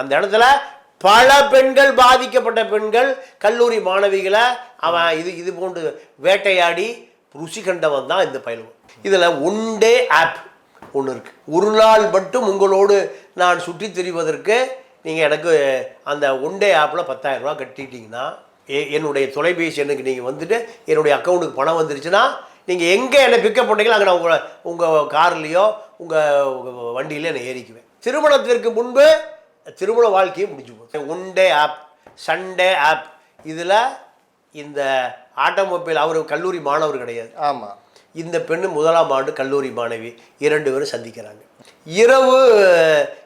அந்த இடத்துல பல பெண்கள் பாதிக்கப்பட்ட பெண்கள் கல்லூரி மாணவிகளை அவன் இது இது போன்று வேட்டையாடி ருசி கண்டவன் தான் இந்த பயணம் இதில் ஒன்டே ஆப் ஒன்று இருக்குது ஒரு நாள் மட்டும் உங்களோடு நான் சுற்றி திரிவதற்கு நீங்கள் எனக்கு அந்த ஒன்டே ஆப்பில் பத்தாயிரம் ரூபாய் கட்டிட்டீங்கன்னா என்னுடைய தொலைபேசி எண்ணுக்கு நீங்கள் வந்துட்டு என்னுடைய அக்கௌண்ட்டுக்கு பணம் வந்துருச்சுன்னா நீங்கள் எங்கே என்னை பிக்கப் பண்ணீங்களோ அங்கே நான் உங்களை உங்கள் கார்லேயோ உங்கள் வண்டியிலையோ என்னை ஏறிக்குவேன். திருமணத்திற்கு முன்பு திருமண வாழ்க்கையை முடிஞ்சு போகுது. One day off Sunday off. இதில் இந்த ஆட்டோமொபைல் அவர் கல்லூரி மாணவர் கிடையாது. ஆமாம் இந்த பெண்ணு முதலாம் ஆண்டு கல்லூரி மாணவி. இரண்டு பேரும் சந்திக்கிறாங்க. இரவு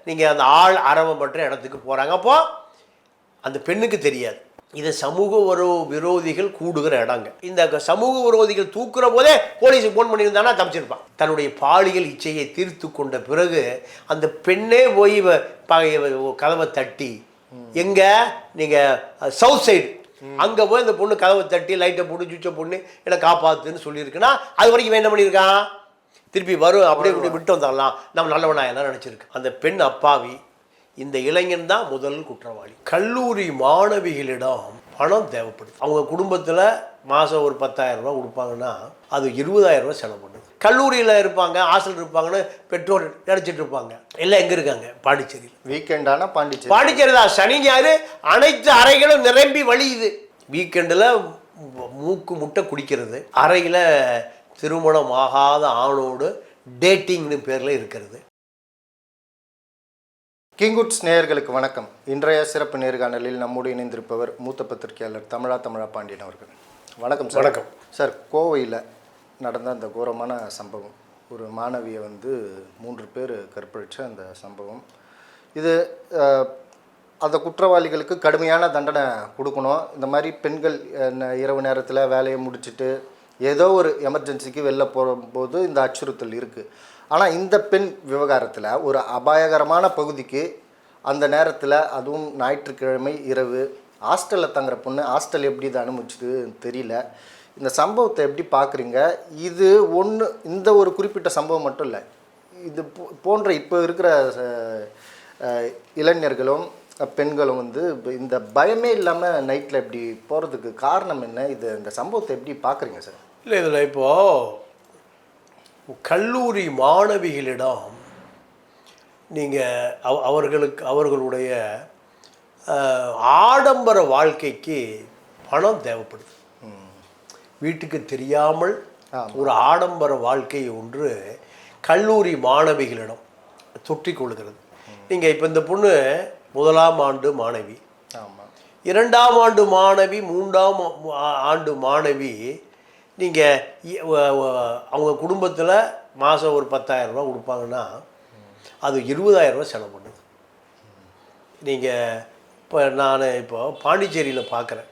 நீங்கள் அந்த ஆள் அரவம் பற்ற இடத்துக்கு போகிறாங்க அப்போ அந்த பெண்ணுக்கு தெரியாது. இது சமூக விரோ விரோதிகள் கூடுகிற இடங்க. இந்த சமூக விரோதிகள் தூக்குற போதே போலீஸுக்கு ஃபோன் பண்ணியிருந்தானா தப்பிச்சிருப்பான். தன்னுடைய பாலியல் இச்சையை தீர்த்து கொண்ட பிறகு அந்த பெண்ணே போய் கதவை தட்டி எங்க? நீங்க சவுத் சைடு அங்க போய் இந்த பொண்ணு கதவை தட்டி லைட்டை போட்டு சுவிட்சை பொண்ணு என்னை காப்பாத்துன்னு சொல்லியிருக்குன்னா அது வரைக்கும் இவன் என்ன பண்ணியிருக்கான்? திருப்பி வரும் அப்படியே விட்டு வந்துடலாம். நம்ம நல்லவனா எல்லாம் நினச்சிருக்கு? அந்த பெண் அப்பாவி இந்த இளைஞன் தான் முதல் குற்றவாளி. கல்லூரி மாணவிகளிடம் பணம் தேவைப்படுது. அவங்க குடும்பத்தில் மாதம் ஒரு பத்தாயிரம் ரூபாய் கொடுப்பாங்கன்னா அது இருபதாயிரம் ரூபாய் செலவு பண்ணுது. கல்லூரியில் இருப்பாங்க ஹாஸ்டல் இருப்பாங்கன்னு பெற்றோர் நினச்சிட்டு இருப்பாங்க. எல்லாம் எங்கே இருக்காங்க? பாண்டிச்சேரியில். வீக்கெண்டானா பாண்டிச்சேரி. பாண்டிச்சேரி தான். சனி ஞாயிறு அனைத்து அறைகளும் நிரம்பி வழியுது. வீக்கெண்டில் மூக்கு முட்டை குடிக்கிறது. அறையில் திருமணம் ஆகாத ஆணோடு டேட்டிங்னு பேரில் இருக்கிறது. கிங்குட்ஸ் நேயர்களுக்கு வணக்கம். இன்றைய சிறப்பு நேர்காணலில் நம்மோடு இணைந்திருப்பவர் மூத்த பத்திரிகையாளர் தமிழா தமிழா பாண்டியன் அவர்கள். வணக்கம் சார். வணக்கம். சார் கோவையில் நடந்த அந்த கோரமான சம்பவம் ஒரு மாணவியை வந்து மூன்று பேர் கற்பழிச்ச அந்த சம்பவம். இது அந்த குற்றவாளிகளுக்கு கடுமையான தண்டனை கொடுக்கணும். இந்த மாதிரி பெண்கள் இரவு நேரத்தில் வேலையை முடிச்சிட்டு ஏதோ ஒரு எமர்ஜென்சிக்கு வெளில போகும்போது இந்த அச்சுறுத்தல் இருக்குது ஆனால் இந்த பெண் விவகாரத்தில் ஒரு அபாயகரமான பகுதிக்கு அந்த நேரத்தில் அதுவும் ஞாயிற்றுக்கிழமை இரவு ஹாஸ்டலில் தங்குற பொண்ணு ஹாஸ்டல் எப்படி இதை அனுமதிச்சுது தெரியல. இந்த சம்பவத்தை எப்படி பார்க்குறீங்க இது ஒன்று இந்த ஒரு குறிப்பிட்ட சம்பவம் மட்டும் இல்லை. இது போ- போன்ற இப்போ இருக்கிற இளைஞர்களும் பெண்களும் வந்து இந்த பயமே இல்லாமல் நைட்டில் இப்படி போகிறதுக்கு காரணம் என்ன? இது இந்த சம்பவத்தை எப்படி பார்க்குறீங்க சார்? இல்லை இதில் இப்போது கல்லூரி மாணவிகளிடம் நீங்கள் அவ அவர்களுக்கு அவர்களுடைய ஆடம்பர வாழ்க்கைக்கு பணம் தேவைப்படுது. வீட்டுக்கு தெரியாமல் ஒரு ஆடம்பர வாழ்க்கை ஒன்று கல்லூரி மாணவிகளிடம் தொற்றிக் கொள்கிறது. நீங்கள் இப்போ இந்த பொண்ணு முதலாம் ஆண்டு மாணவி. இரண்டாம் ஆண்டு மாணவி மூன்றாம் ஆண்டு மாணவி நீங்கள் அவங்க குடும்பத்தில் மாதம் ஒரு பத்தாயிரம் கொடுப்பாங்கன்னா அது இருபதாயிரம் ரூபாய் செலவு பண்ணுது. நீங்கள் இப்போ நான் இப்போ பாண்டிச்சேரியில் பார்க்குறேன்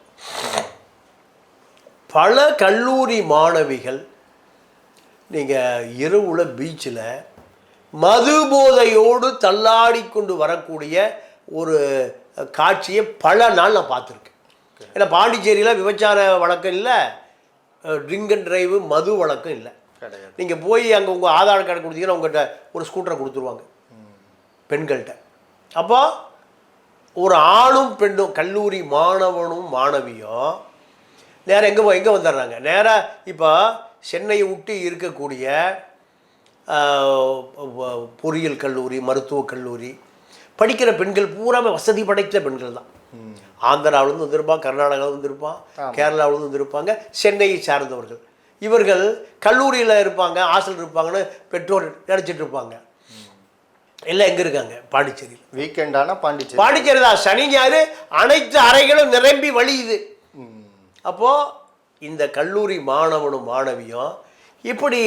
பல கல்லூரி மாணவிகள் நீங்கள் இரவுல பீச்சில் மது போதையோடு தள்ளாடி கொண்டு வரக்கூடிய ஒரு காட்சியை பல நாள் நான் பார்த்துருக்கேன். ஏன்னா பாண்டிச்சேரியில் விபச்சார வழக்கம் இல்லை. ட்ரிங்க் அண்ட் டிரைவு மது வழக்கம் இல்லை. நீங்கள் போய் அங்கே உங்கள் ஆதார் கார்டு கொடுத்தீங்கன்னா உங்கள்கிட்ட ஒரு ஸ்கூட்டரை கொடுத்துருவாங்க. பெண்கள்கிட்ட அப்போ ஒரு ஆணும் பெண்ணும் கல்லூரி மாணவனும் மாணவியும் நேராக எங்கே எங்கே வந்துடுறாங்க? நேராக இப்போ சென்னையை விட்டு இருக்கக்கூடிய பொறியியல் கல்லூரி மருத்துவக் கல்லூரி படிக்கிற பெண்கள் பூராமே வசதி படைத்த பெண்கள் தான். ஆந்திராவிலேருந்து வந்திருப்பான் கர்நாடகாவிலேருந்து வந்திருப்பான் கேரளாவிலேருந்து வந்திருப்பாங்க சென்னையை சார்ந்தவர்கள். இவர்கள் கல்லூரியில் இருப்பாங்க ஹாஸ்டல் இருப்பாங்கன்னு பெற்றோர் நினச்சிட்டு இருப்பாங்க. எல்லாம் எங்கே இருக்காங்க? பாண்டிச்சேரியில். வீக்கெண்டானா பாண்டிச்சேரி. பாண்டிச்சேரி தான். சனி ஞாயிறு அனைத்து அறைகளும் நிரம்பி வழியுது. அப்போது இந்த கல்லூரி மாணவனும் மாணவியும் இப்படி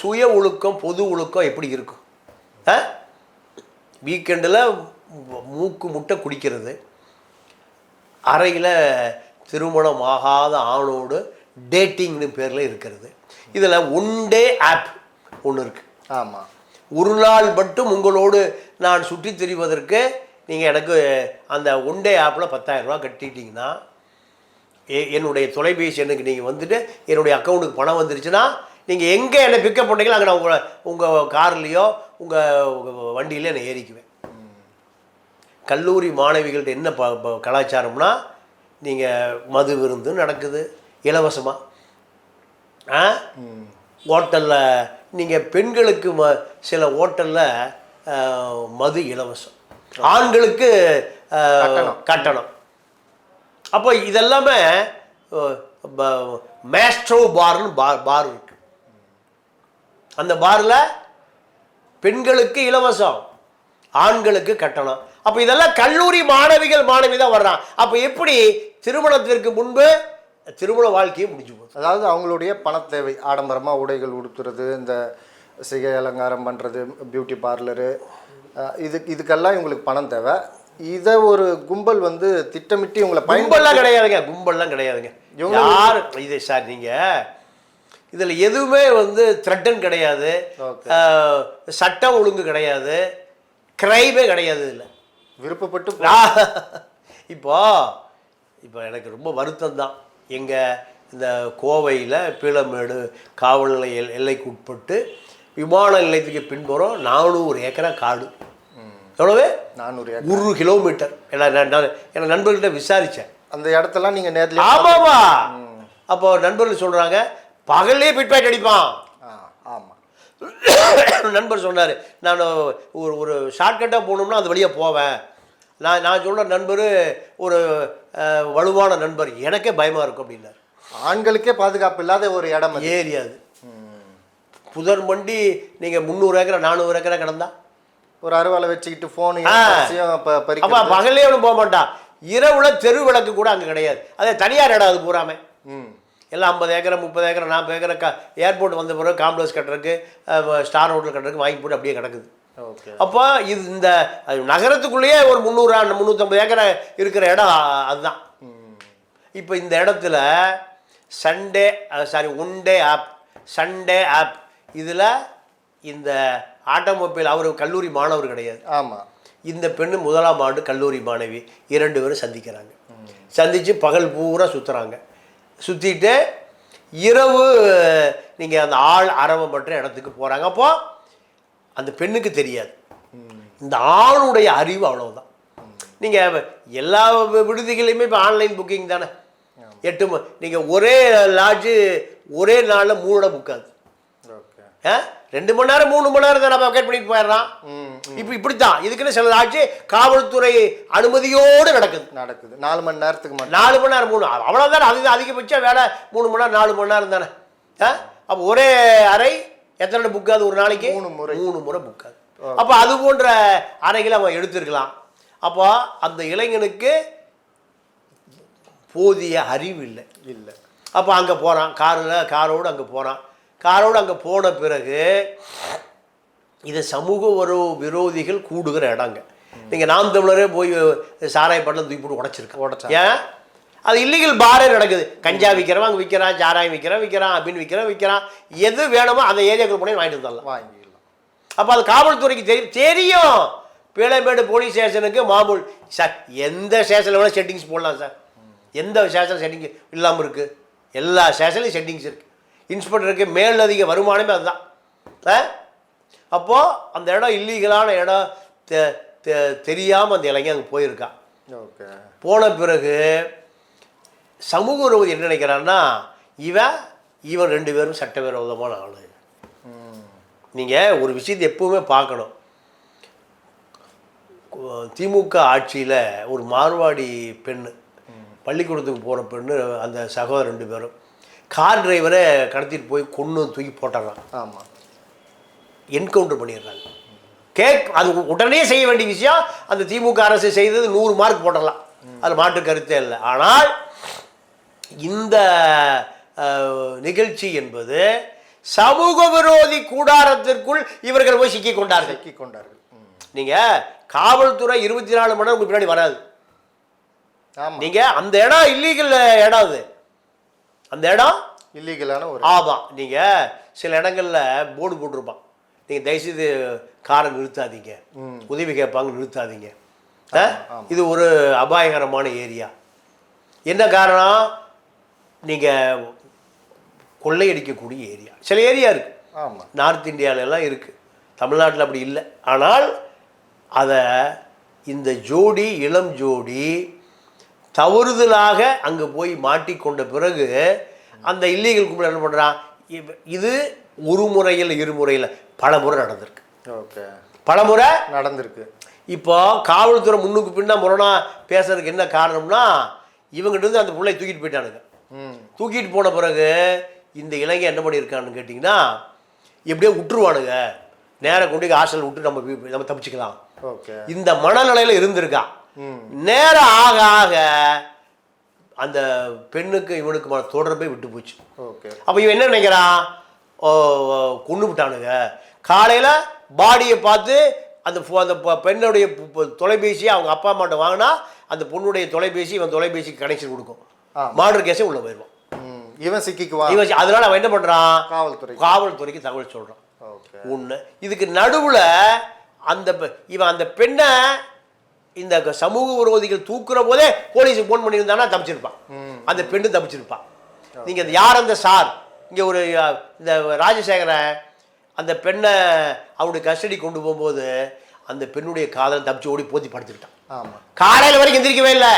சுய ஒழுக்கம் பொது ஒழுக்கம் எப்படி இருக்கும்? வீக்கெண்டில் மூக்கு முட்டை குடிக்கிறது. அறையில் திருமணம் ஆகாத ஆணோடு டேட்டிங்னு பேரில் இருக்கிறது. இதில் ஒன் டே ஆப் ஒன்று இருக்குது ஆமாம் ஒரு நாள் மட்டும் உங்களோடு நான் சுற்றி திரிவதற்கு நீங்கள் எனக்கு அந்த ஒன் டே ஆப்பில் பத்தாயிரம் ரூபாய் கட்டிட்டீங்கன்னா என்னுடைய தொலைபேசி எண்ணுக்கு நீங்கள் வந்துட்டு என்னுடைய அக்கௌண்ட்டுக்கு பணம் வந்துருச்சுன்னா நீங்கள் எங்கே என்னை பிக்கப் பண்ணீங்களோ அங்கே நான் உங்களை உங்கள் கார்லேயோ உங்கள் வண்டியில நான் ஏறிக்குவேன். கல்லூரி மாணவிகள்ட்ட என்ன ப கலாச்சாரம்னா நீங்கள் மது விருந்து நடக்குது இலவசமாக ஆ? ஹோட்டலில் நீங்கள் பெண்களுக்கு ம சில ஹோட்டலில் மது இலவசம். ஆண்களுக்கு கட்டணம். அப்போ இதெல்லாமே மேஸ்ட்ரோ பார்னு பார் பார் இருக்கு. அந்த பாரில் பெண்களுக்கு இலவசம் ஆண்களுக்கு கட்டணம். அப்போ இதெல்லாம் கல்லூரி மாணவிகள் மாணவி தான் வர்றான் அப்போ எப்படி திருமணத்திற்கு முன்பு திருமண வாழ்க்கையை முடிஞ்சு போகுது அதாவது அவங்களுடைய பணத் தேவை ஆடம்பரமாக உடைகள் உடுத்துறது இந்த சிகை அலங்காரம் பண்ணுறது பியூட்டி பார்லரு இது இதுக்கெல்லாம் இவங்களுக்கு பணம் தேவை. இதை ஒரு கும்பல் வந்து திட்டமிட்டு இவங்களை கும்பல்லாம் கிடையாதுங்க கும்பல்லாம் கிடையாதுங்க. யார் இது சார் நீங்கள் இதில் எதுவுமே வந்து த்ரெட்டன் கிடையாது. சட்டம் ஒழுங்கு கிடையாது. கிரைமே கிடையாது இதில். விருப்பப்பட்டு இப்போ இப்போ எனக்கு ரொம்ப வருத்தம் தான் எங்கள் இந்த கோவையில் பீளமேடு காவல் நிலைய எல்- எல்லைக்கு உட்பட்டு விமான நிலையத்துக்கு பின்புறம் நானூறு ஏக்கரா காடு. எவ்வளவு? நானூறு ஒரு கிலோமீட்டர். நான் என் நண்பர்கிட்ட விசாரித்தேன் அந்த இடத்தெல்லாம் நீங்கள் நேர்ல ஆமாமா அப்போ நண்பர்கள் சொல்கிறாங்க பகல்லே பிட் பாக்கெட் அடிப்பான். ஆமாம் நண்பர் சொன்னார் நான் ஒரு ஒரு ஷார்ட்கட்டாக போகணும்னா அது வழியாக போவேன். நான் நான் சொல்கிற நண்பர் ஒரு வலுவான நண்பர். எனக்கே பயமாக இருக்கும் அப்படின்னார். ஆண்களுக்கே பாதுகாப்பு இல்லாத ஒரு இடம் ஏரியா அது. புதர் மண்டி நீங்கள் முந்நூறு ஏக்கரா நானூறு ஏக்கரா கிடந்தா? ஒரு அருவாளை வச்சுக்கிட்டு ஃபோனு அப்போ பகல்லே ஒன்றும் போக மாட்டான் இரவுல தெரு விளக்கு கூட அங்கே கிடையாது. அதே தனியார் இடம் அது பூராமே. எல்லாம் ஐம்பது ஏக்கரை முப்பது ஏக்கரை நாற்பது ஏக்கரை கா ஏர்போர்ட் வந்த பிறகு காம்ப்ளெக்ஸ் கட்டுறதுக்கு ஸ்டார் ஹோட்டல் கட்டுறதுக்கு வாங்கி போட்டு அப்படியே கிடக்குது. அப்போ இது இந்த நகரத்துக்குள்ளேயே ஒரு முந்நூறு முந்நூற்றம்பது ஏக்கரை இருக்கிற இடம் அதுதான். இப்போ இந்த இடத்துல Sunday sorry one day off Sunday off இதில் இந்த ஆட்டோமொபைல் அவர் கல்லூரி மாணவர் கிடையாது. ஆமாம் இந்த பெண்ணு முதலாம் ஆண்டு கல்லூரி மாணவி இரண்டு பேரும் சந்திக்கிறாங்க. சந்தித்து பகல் பூரா சுற்றுறாங்க சுற்றிட்டு இரவு நீங்கள் அந்த ஆள் அரவம் பற்ற இடத்துக்கு போகிறாங்க அப்போ அந்த பெண்ணுக்கு தெரியாது. இந்த ஆணுடைய அறிவு அவ்வளவுதான். நீங்கள் எல்லா விடுதிகளையுமே இப்போ ஆன்லைன் புக்கிங் தானே? எட்டு நீங்கள் ஒரே லாட்ஜு ஒரே நாளில் மூணு இடம் புக்காது ரெண்டு மணி நேரம் மூணு மணி நேரம் தான் நம்ம வெக்கேட் பண்ணிட்டு போயிடுறான்? இப்போ இப்படித்தான். இதுக்குன்னு சில ஆட்சி காவல்துறை அனுமதியோடு நடக்குது. நடக்குது. நாலு மணி நேரத்துக்கு மட்டும். நாலு மணி நேரம் மூணு அவ்வளோதானே அது அதிகபட்சம் வேலை மூணு மணி நேரம் நாலு மணி நேரம் தானே? அப்போ ஒரே அறை எத்தனை புக்காது ஒரு நாளைக்கு? மூணு முறை. மூணு முறை புக்காது அப்போ அது போன்ற அறைகளை அவன் எடுத்திருக்கலாம். அப்போ அந்த இளைஞனுக்கு போதிய அறிவு இல்லை. இல்லை. அப்போ அங்கே போகிறான் காரில் காரோடு அங்கே போகிறான் காரோடு அங்கே போன பிறகு இது சமூக ஒரு விரோதிகள் கூடுகிற இடங்க. நீங்கள் நாம் தமிழரே போய் சாராய தூக்கி போட்டு உடைச்சிருக்கோம். உடைச்சாங்க. ஏன்? அது இல்லீகல் பாரே நடக்குது. கஞ்சா விற்கிறவன் அங்கே விற்கிறான் சாராயம் விற்கிறான் விற்கிறான் அப்படின்னு விற்கிறான் விற்கிறான் எது வேணுமோ அந்த ஏரியாக்குள்ள போய் வாங்கிட்டு வந்துடலாம். வாங்கிடலாம். அப்போ அது காவல்துறைக்கு தெரியும் தெரியும். பீளமேடு போலீஸ் ஸ்டேஷனுக்கு மாமூல். சார் எந்த ஸ்டேஷனில் வேணால் செட்டிங்ஸ் போடலாம் சார். எந்த ஸ்டேஷன் செட்டிங் இல்லாமல் இருக்குது எல்லா ஸ்டேஷன்லையும் செட்டிங்ஸ் இருக்குது இன்ஸ்பெக்டருக்கு மேலதிக வருமானமே அதுதான். அப்போது அந்த இடம் இல்லீகலான இடம் தெரியாமல் அந்த இளைஞன் அங்கே போயிருக்கான். ஓகே. போன பிறகு சமூக விரோதி என்ன நினைக்கிறான்னா இவன் இவன் ரெண்டு பேரும் சட்டவிரோதமான ஆளு. நீங்கள் ஒரு விஷயத்தை எப்பவுமே பார்க்கணும். திமுக ஆட்சியில் ஒரு மார்வாடி பெண்ணு பள்ளிக்கூடத்துக்கு போகிற பெண்ணு அந்த சகோதரர் ரெண்டு பேரும். கார் டிரைவரை கடத்திட்டு போய் கொன்று தூக்கி போட்டுறான் ஆமாம் என்கவுண்டர் பண்ணிடுறாங்க. கேக் அது உடனே செய்ய வேண்டிய விஷயம் அந்த திமுக அரசு செய்தது நூறு மார்க் போடலாம். அது மாற்று கருத்தே இல்லை. ஆனால் இந்த நிகழ்ச்சி என்பது சமூக விரோதி கூடாரத்திற்குள் இவர்கள் போய் சிக்கிக் கொண்டார்கள். சிக்கி கொண்டார்கள். நீங்கள் காவல்துறை இருபத்தி நாலு மணி நேரம் உங்களுக்கு பின்னாடி வராது. நீங்கள் அந்த இடம் இல்லீகல் இடம் அது அந்த இடம் இல்லீகலான ஒரு ஆமாம் நீங்கள் சில இடங்களில் போர்டு போட்டிருப்பான். நீங்கள் தயவுசெய்து காரை நிறுத்தாதீங்க. உதவி கேட்பாங்க நிறுத்தாதீங்க? இது ஒரு அபாயகரமான ஏரியா. என்ன காரணம்? நீங்கள் கொள்ளையடிக்கக்கூடிய ஏரியா. சில ஏரியா இருக்குது ஆமாம் நார்த் இந்தியாவில எல்லாம் இருக்குது தமிழ்நாட்டில் அப்படி இல்லை. ஆனால் அதை இந்த ஜோடி இளம் ஜோடி தவறுதலாக அங்கே போய் மாட்டிக்கொண்ட பிறகு அந்த இல்லீகல் கும்பல் என்ன பண்ணுறான் இது ஒரு முறையில் இருமுறையில் பல முறை நடந்திருக்கு. ஓகே. பல முறை நடந்திருக்கு. இப்போ காவல்துறை முன்னுக்கு பின்னா முரணா பேசுறதுக்கு என்ன காரணம்னா இவங்கிட்ட இருந்து அந்த பிள்ளை தூக்கிட்டு போயிட்டானுங்க. தூக்கிட்டு போன பிறகு இந்த இளைஞன் என்ன பண்ணியிருக்கான்னு கேட்டிங்கன்னா எப்படியோ விட்டுருவானுங்க. நேரா கொண்டு போய் ஹாஸ்டல் விட்டு நம்ம நம்ம தப்பிச்சுக்கலாம். இந்த மனநிலையில் இருந்திருக்கான் நேரம் ஆக ஆக அந்த பெண்ணுக்கு இவனுக்குமான தொடர்பே விட்டு போச்சு. ஓகே. அப்போ இவன் என்ன நினைக்கிறான்? ஓ, கொண்டு விட்டானுங்க. காலையில் பாடியை பார்த்து அந்த அந்த பெண்ணுடைய பு- பு- தொலைபேசி அவங்க அப்பா அம்மாட்ட வாங்கினா அந்த பொண்ணுடைய தொலைபேசி இவன் தொலைபேசிக்கு கனெக்ஷன் கொடுக்கும். மாடர் கேஸே உள்ள போயிடுவான். இவன் சிக்கிக்குவான் இவன் அதனால அவன் என்ன பண்ணுறான் காவல்துறை. காவல்துறைக்கு தகவல் சொல்கிறான் ஓகே. ஒன்று இதுக்கு நடுவில் அந்த இவன் அந்த பெண்ணை இந்த சமூக விரோதிகள் தூக்குற போதே போலீஸுக்கு ஃபோன் பண்ணியிருந்தானா தப்பிச்சிருப்பான். அந்த பெண்ணு தப்பிச்சிருப்பான். நீங்கள் இந்த யார் அந்த சார்? இங்கே ஒரு இந்த ராஜசேகரன் அந்த பெண்ணை அவனுடைய கஸ்டடி கொண்டு போகும்போது அந்த பெண்ணுடைய காதலை தப்பிச்சு ஓடி போத்தி படுத்துக்கிட்டான். காலையில் வரைக்கும் எந்திரிக்கவே இல்லை.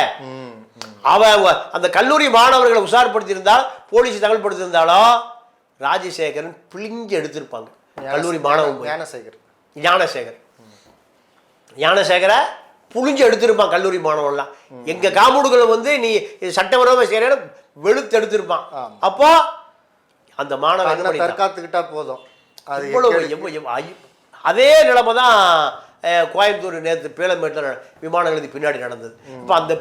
ம் ம் அவன் வ- அந்த கல்லூரி மாணவர்களை உஷார்படுத்தியிருந்தா போலீஸ் தகவல் படுத்தியிருந்தாலும் ராஜசேகரன் பிழிஞ்சு எடுத்திருப்பாங்க. கல்லூரி மாணவன் ஞானசேகர். ஞானசேகர். ஞானசேகரை புழிஞ்சு எடுத்திருப்பான் கல்லூரி மாணவன்லாம். எங்க காமுடுகளை வந்து நீ இது சட்டவிரோத செய்யற வெளுத்து எடுத்திருப்பான். அப்போ அந்த மாணவன்? தற்காத்துக்கிட்டா போதும். அது அதே நிலைமை தான் கோயம்புத்தூர் நேற்று பேலமேட்டில் விமான நிலையத்து பின்னாடி நடந்தது. இப்போ அந்த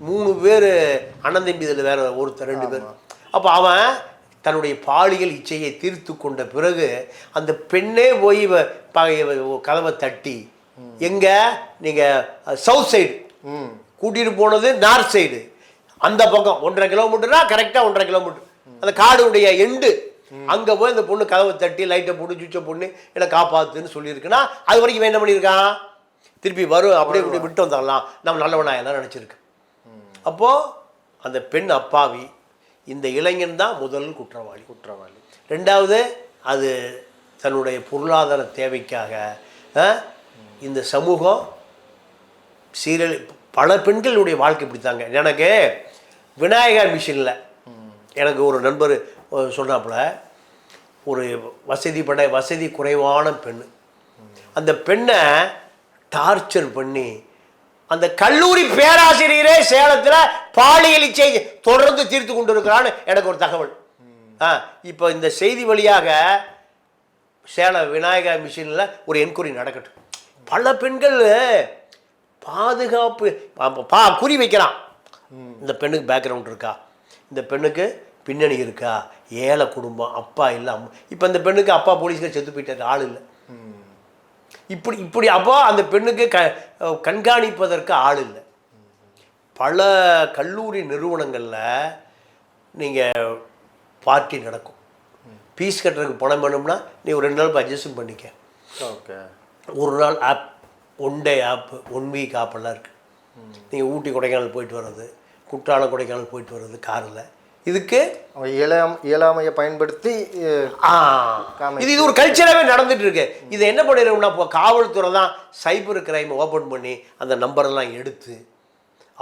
மூணு பேர் அண்ணன் தம்பி இதில் வேற ஒருத்தர் ரெண்டு பேர். அப்போ அவன் தன்னுடைய பாலியல் இச்சையை தீர்த்து கொண்ட பிறகு அந்த பெண்ணே போய் கதவை தட்டி எங்க நீங்கள் சவுத் சைடு ம். கூட்டிட்டு போனது நார்த் சைடு அந்த பக்கம் ஒன்றரை கிலோமீட்டர்னா கரெக்டாக ஒன்றரை கிலோமீட்டர் அந்த காடுடைய எண்டு அங்கே போய் அந்த பொண்ணு கதவை தட்டி லைட்டை போட்டு சுவிட்சை பொண்ணு என்னை காப்பாத்துன்னு சொல்லியிருக்குன்னா அது வரைக்கும் இவன் என்ன பண்ணியிருக்கான் திருப்பி வரும் அப்படியே இப்படி விட்டு வந்துடலாம். நம்ம நல்லவனா எல்லாம் நினச்சிருக்கு? அப்போது அந்த பெண் அப்பாவி இந்த இளைஞன் தான் முதல் குற்றவாளி. குற்றவாளி. ரெண்டாவது அது தன்னுடைய பொருளாதார தேவைக்காக இந்த சமூகம் சீரழி பல பெண்களுடைய வாழ்க்கை இப்படித்தாங்க. எனக்கு விநாயகர் மிஷினில் எனக்கு ஒரு நண்பர் சொன்னாப்புல ஒரு வசதி பட வசதி குறைவான பெண். அந்த பெண்ணை டார்ச்சர் பண்ணி அந்த கல்லூரி பேராசிரியரே சேலத்தில் பாலியல் இச்சை தொடர்ந்து தீர்த்து கொண்டு இருக்கிறான்னு எனக்கு ஒரு தகவல். ஆ இப்போ இந்த செய்தி வழியாக சேலம் விநாயகா மிஷினில் ஒரு என்கொயரி நடக்கட்டும். பல பெண்கள் பாதுகாப்பு பா குறி வைக்கிறான் இந்த பெண்ணுக்கு பேக்ரவுண்ட் இருக்கா? இந்த பெண்ணுக்கு பின்னணி இருக்கா? ஏழை குடும்பம் அப்பா இல்லை அம்மா இப்போ இந்த பெண்ணுக்கு அப்பா போலீஸ்க்கு செத்து போயிட்டாரு ஆள் இல்லை. இப்படி இப்படி அப்போ அந்த பெண்ணுக்கு க கண்காணிப்பதற்கு ஆள் இல்லை. பல கல்லூரி நிறுவனங்களில் நீங்கள் பார்ட்டி நடக்கும். ஃபீஸ் கட்டுறதுக்கு பணம் வேணும்னா நீ ஒரு ரெண்டு நாள் அட்ஜஸ்ட் பண்ணிக்க. ஓகே. ஒரு நாள் app one day app one week ஆப்பெல்லாம் இருக்குது நீங்கள் ஊட்டி கொடைக்கானல் போயிட்டு வர்றது குற்றாலம் கொடைக்கானல் போயிட்டு வர்றது காரில். இதுக்கு இயலாம் இயலாமையை பயன்படுத்தி. இது இது ஒரு கல்ச்சராகவே நடந்துட்டு இருக்கு. இதை என்ன பண்ணிடுறோம்னா இப்போ காவல்துறை தான் சைபர் கிரைம் ஓப்பன் பண்ணி அந்த நம்பரெல்லாம் எடுத்து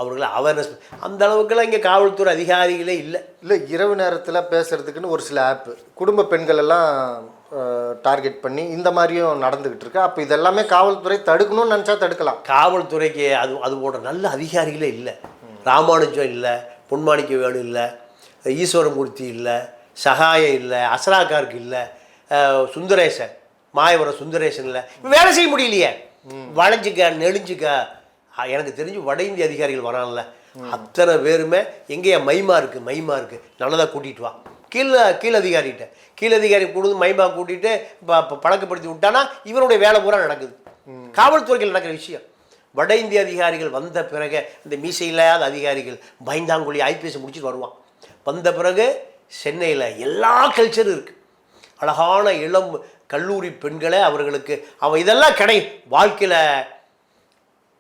அவர்களை அவேர்னஸ் அந்த அளவுக்குலாம் இங்கே காவல்துறை அதிகாரிகளே இல்லை. இல்லை இரவு நேரத்தில் பேசுறதுக்குன்னு ஒரு சில ஆப்பு குடும்ப பெண்கள் எல்லாம் டார்கெட் பண்ணி இந்த மாதிரியும் நடந்துக்கிட்டு இருக்கு. அப்போ இதெல்லாமே காவல்துறை தடுக்கணும்னு நினச்சா தடுக்கலாம். காவல்துறைக்கு அது அது போன்ற நல்ல அதிகாரிகளே இல்லை. ராமானுஜம் இல்லை பொன்மாணிக்க வேணு இல்லை ஈஸ்வரமூர்த்தி இல்லை சகாயம் இல்லை அசராக்காருக்கு இல்லை சுந்தரேசன் மாயவரம் சுந்தரேசன் இல்லை. வேலை செய்ய முடியலையே. வளைஞ்சிக்க நெளிஞ்சிக்க. எனக்கு தெரிஞ்சு வட இந்திய அதிகாரிகள் வரான்ல அத்தனை பேருமே எங்கேயா மைமா இருக்குது மைமா இருக்குது நல்லதாக கூட்டிகிட்டு வா. கீழே கீழ் அதிகாரிகிட்ட கீழ் அதிகாரி கொடுத்து மைமா கூட்டிகிட்டு ப பழக்கப்படுத்தி விட்டானா இவனுடைய வேலை பூரா நடக்குது. காவல்துறையில் நடக்கிற விஷயம். வட இந்திய அதிகாரிகள் வந்த பிறகு இந்த மீசை இல்லாத அதிகாரிகள் பயந்தாங்குழி ஐபிஎஸ் முடிச்சுட்டு வருவான். வந்த பிறகு சென்னையில் எல்லா கல்ச்சரும் இருக்குது அழகான இளம் கல்லூரி பெண்களே அவர்களுக்கு. அவன் இதெல்லாம் கிடை வாழ்க்கையில்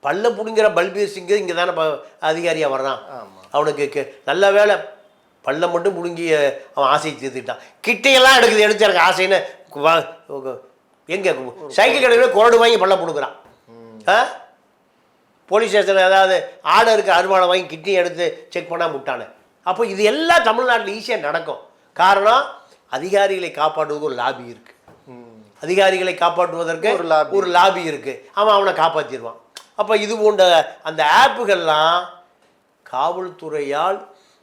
பல்ல பிடுங்கிற பல்பீர் சிங்கு இங்கே தானே அதிகாரியாக வர்றான் அவனுக்கு நல்ல வேலை பல்ல மட்டும் பிடுங்கி அவன் ஆசையை தீர்த்துக்கிட்டான். கிட்டையெல்லாம் எடுக்குது எடுத்து எனக்கு ஆசைன்னு எங்க சைக்கிள் கடையில் குரடு வாங்கி பல்ல பிடுங்குறான். ஆ? போலீஸ் ஸ்டேஷனில் ஏதாவது ஆர்டருக்கு அருமானம் வாங்கி கிட்னி எடுத்து செக் பண்ணால் முட்டானே அப்போ இது எல்லாம் தமிழ்நாட்டில் ஈஸியாக நடக்கும். காரணம் அதிகாரிகளை காப்பாற்றுவதற்கு ஒரு லாபி இருக்குது அதிகாரிகளை காப்பாற்றுவதற்கு ஒரு lobby. ஒரு லாபி இருக்குது அவன் அவனை காப்பாற்றிடுவான் அப்போ இது போன்ற அந்த ஆப்புகள்லாம் காவல்துறையால்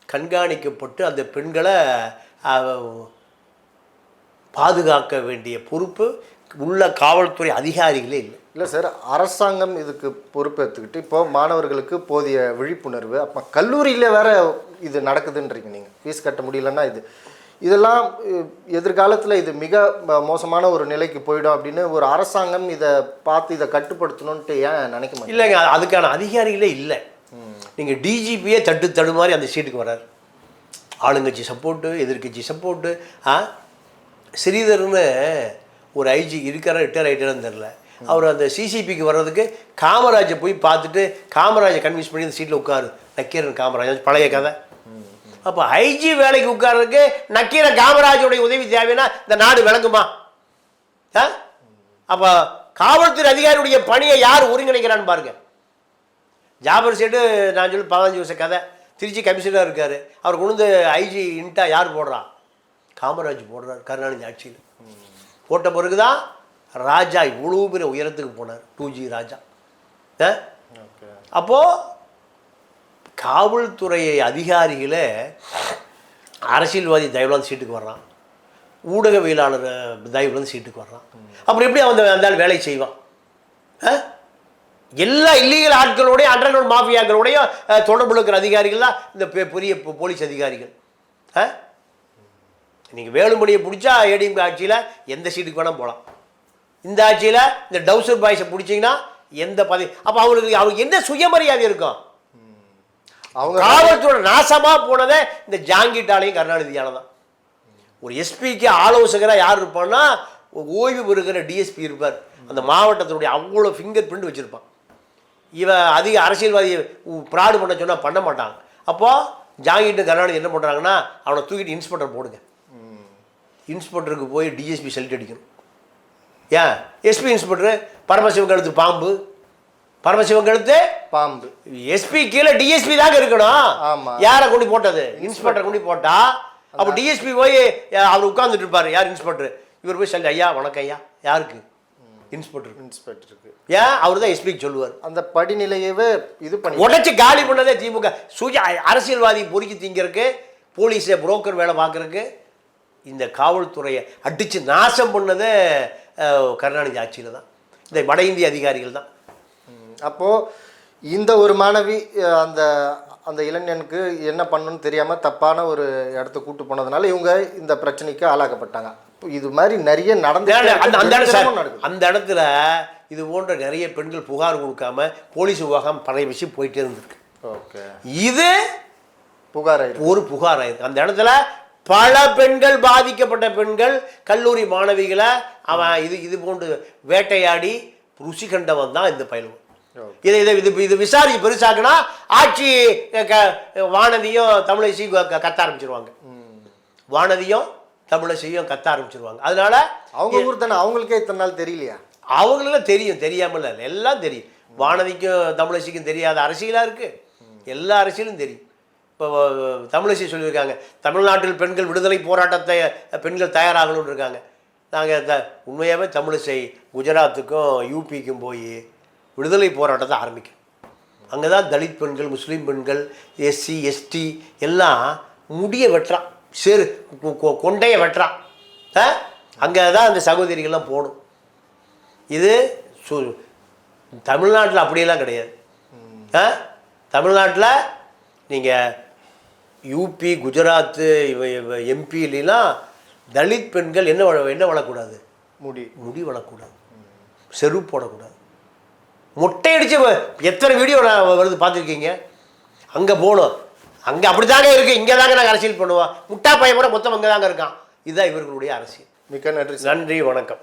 கண்காணிக்கப்பட்டு அந்த பெண்களை பாதுகாக்க வேண்டிய பொறுப்பு உள்ள காவல்துறை அதிகாரிகளே இல்லை. இல்லை சார் அரசாங்கம் இதுக்கு பொறுப்பேற்றுக்கிட்டு இப்போ மாணவர்களுக்கு போதிய விழிப்புணர்வு அப்போ கல்லூரியில் வேற இது நடக்குதுன்றீங்க நீங்கள் ஃபீஸ் கட்ட முடியலன்னா இது. இதெல்லாம் எதிர்காலத்தில் இது மிக ம- மோசமான ஒரு நிலைக்கு போயிடும் அப்படின்னு ஒரு அரசாங்கம் இதை பார்த்து இதை கட்டுப்படுத்தணுன்ட்டு ஏன் நினைக்க மாட்டேங்க? இல்லைங்க அதுக்கான அதிகாரிகளே இல்லை. நீங்கள் டிஜிபியே தட்டு தடுமாறி அந்த சீட்டுக்கு வர்றாரு ஆளுங்கட்சி சப்போர்ட்டு எதிர்க்கட்சி சப்போர்ட்டு ஆ? ஸ்ரீதர்னு ஒரு ஐஜி இருக்காரா ரிட்டையர் ஆகிட்டேன்னு தெரில அவர் அந்த சிசிபிக்கு வர்றதுக்கு காமராஜை போய் பார்த்துட்டு காமராஜை கன்வின்ஸ் பண்ணி அந்த சீட்டில் உட்காரு. நக்கீரன் காமராஜ் பழைய கதை. அப்போ ஐஜி வேலைக்கு உட்கார்றதுக்கு நக்கீரன் காமராஜுடைய உதவி தேவைன்னா இந்த நாடு விளங்குமா? ஆ? அப்போ காவல்துறை அதிகாரியுடைய பணியை யார் ஒருங்கிணைக்கிறான்னு பாருங்க. ஜாபர் சேட்டு நான் சொல்லி பதினஞ்சு வருஷம் கதை. திருச்சி கமிஷனர் இருக்கார். அவர் கொண்டு ஐஜி இன்ட்டா யார் போடுறா? காமராஜ் போடுறார் கருணாநிதி ஆட்சியில். போட்ட பிறகு தான் ராஜா இவ்வளோ பெரிய உயரத்துக்கு போனார். Two G Raja. அப்போது காவல்துறை அதிகாரிகளே அரசியல்வாதி தயவுலாந்து சீட்டுக்கு வர்றான். ஊடகவியலாளர் தயவுலாந்து சீட்டுக்கு வர்றான். அப்புறம் எப்படி அவன் அந்த- அந்த ஆள் வேலை செய்வான்? ஆ? எல்லா இல்லீகல் ஆட்களோடைய அண்டர்கிரவுண்ட் மாஃபியாக்களுடைய தொடர்பு இருக்கிற அதிகாரிகள் தான் இந்த பெ- பெரிய போலீஸ் அதிகாரிகள். ஆ நீங்கள் வேலுமணியை பிடிச்சா ஏடிஎம் ஆட்சியில் எந்த சீட்டுக்கு வேணால் போகலாம் இந்த ஆட்சியில் இந்த டவுசர் பாய்ஸை பிடிச்சிங்கன்னா எந்த பதவி அப்போ அவங்களுக்கு அவங்களுக்கு என்ன சுயமரியாதை இருக்கும்? அவங்க காவல்துறை நாசமா போனதே இந்த ஜாங்கிட்டாலையும் கருணாநிதியால தான் ஒரு எஸ்பிக்கு ஆலோசகராக யார் இருப்பான்னா ஓய்வு பெறுகிற டிஎஸ்பி இருப்பார். அந்த மாவட்டத்தினுடைய அவ்வளோ ஃபிங்கர் பிரிண்ட் வச்சுருப்பான். இவன் அதிக அரசியல்வாதி ப்ராடு பண்ண சொன்னால் பண்ண மாட்டாங்க. அப்போது ஜாங்கிட்டு கருணாநிதி என்ன பண்ணுறாங்கன்னா அவனை தூக்கிட்டு இன்ஸ்பெக்டர் போடுங்க. இன்ஸ்பெக்டருக்கு போய் டிஎஸ்பி செல்ட் அடிக்கணும். ஏன்? எஸ்பி இன்ஸ்பெக்டர் பரமசிவன் கழுத்து பாம்பு. பரமசிவன் கழுத்து பாம்பு. எஸ்பி கீழே டிஎஸ்பி தாங்க இருக்கணும். ஆமா. யாரை கொண்டு போட்டது? இன்ஸ்பெக்டர் கொண்டு போட்டா? அப்போ டிஎஸ்பி போய் அவர் உட்கார்ந்துட்டு இருப்பாரு. யார் இன்ஸ்பெக்டர்? இவர் போய் சொல்லி ஐயா வணக்கம் ஐயா. யாருக்கு? இன்ஸ்பெக்டர் இன்ஸ்பெக்டருக்கு. ஏன்? அவர் தான் எஸ்பிக்கு சொல்லுவார். அந்த படிநிலையவே இது பண்ணி உடைச்சு காலி பண்ணதே திமுக. சுய அரசியல்வாதி பொறுக்கி திங்கிறதுக்கு போலீஸை புரோக்கர் வேலை பார்க்கறதுக்கு இந்த காவல்துறையை அடித்து நாசம் பண்ணதே கருணாநிதி ஆட்சியில் தான் இந்த வட இந்திய அதிகாரிகள் தான் ம். அப்போ இந்த ஒரு மாணவி அந்த அந்த இளைஞனுக்கு என்ன பண்ணணும்னு தெரியாம தப்பான ஒரு இடத்துக்கு கூட்டு போனதுனால இவங்க இந்த பிரச்சனைக்கு ஆளாக்கப்பட்டாங்க. இது மாதிரி நிறைய நடந்து அந்த இடத்துல இது போன்ற நிறைய பெண்கள் புகார் கொடுக்காம போலீஸ் விவகாரம் பழைய விஷயம் போயிட்டே இருந்திருக்கு. ஓகே. இது புகார் ஒரு புகார் ஆயிருக்கு அந்த இடத்துல பல பெண்கள் பாதிக்கப்பட்ட பெண்கள் கல்லூரி மாணவிகளை அவன் இது இது போன்று வேட்டையாடி ருசி கண்டவன் தான் இந்த பயிலுவன். இதை இதை இது இது விசாரிச்சு பெருசாக்குனா ஆட்சி வானதியும் தமிழிசையும் கத்த ஆரம்பிச்சிருவாங்க. வானதியும் தமிழிசையும் கத்த ஆரம்பிச்சிருவாங்க. அதனால அவங்க ஊர் தானே? அவங்களுக்கே இத்தனை நாள் தெரியலையா? அவங்களும் தெரியும். தெரியாமல் இல்லை எல்லாம் தெரியும். வானதிக்கும் தமிழிசைக்கும் தெரியாத அரசியலாக இருக்குது எல்லா அரசியலும் தெரியும். இப்போ தமிழிசை சொல்லியிருக்காங்க. தமிழ்நாட்டில் பெண்கள் விடுதலை போராட்டத்தை பெண்கள் தயாராகணும்னு இருக்காங்க. நாங்கள் த உண்மையாகவே தமிழிசை குஜராத்துக்கும் யூபிக்கும் போய் விடுதலை போராட்டத்தை ஆரம்பிக்கும். அங்கே தான் தலித் பெண்கள் முஸ்லீம் பெண்கள் எஸ்சி எஸ்டி எல்லாம் முடிய வெட்டுறான். சேரு கொண்டைய வெட்டுறான். அங்கே தான் அந்த சகோதரிகள்லாம் போகணும் இது சு தமிழ்நாட்டில் அப்படியெல்லாம் கிடையாது. ஆ? தமிழ்நாட்டில் நீங்கள் யூபி குஜராத்து எம்பிலாம் தலித் பெண்கள் என்ன வள- என்ன வளரக்கூடாது முடி. முடி வளரக்கூடாது செருப்பு போடக்கூடாது. மொட்டை அடிச்சு வ- எத்தனை வீடியோ நான் வருது பார்த்துருக்கீங்க? அங்கே போகணும். அங்கே அப்படி தாங்க இருக்குது இங்கே தாங்க நாங்கள் அரசியல் பண்ணுவோம். முட்டா பையன் கூட மொத்தம் அங்கே தாங்க இருக்கான். இதுதான் இவர்களுடைய அரசியல். மிக்க நன்றி நன்றி வணக்கம்.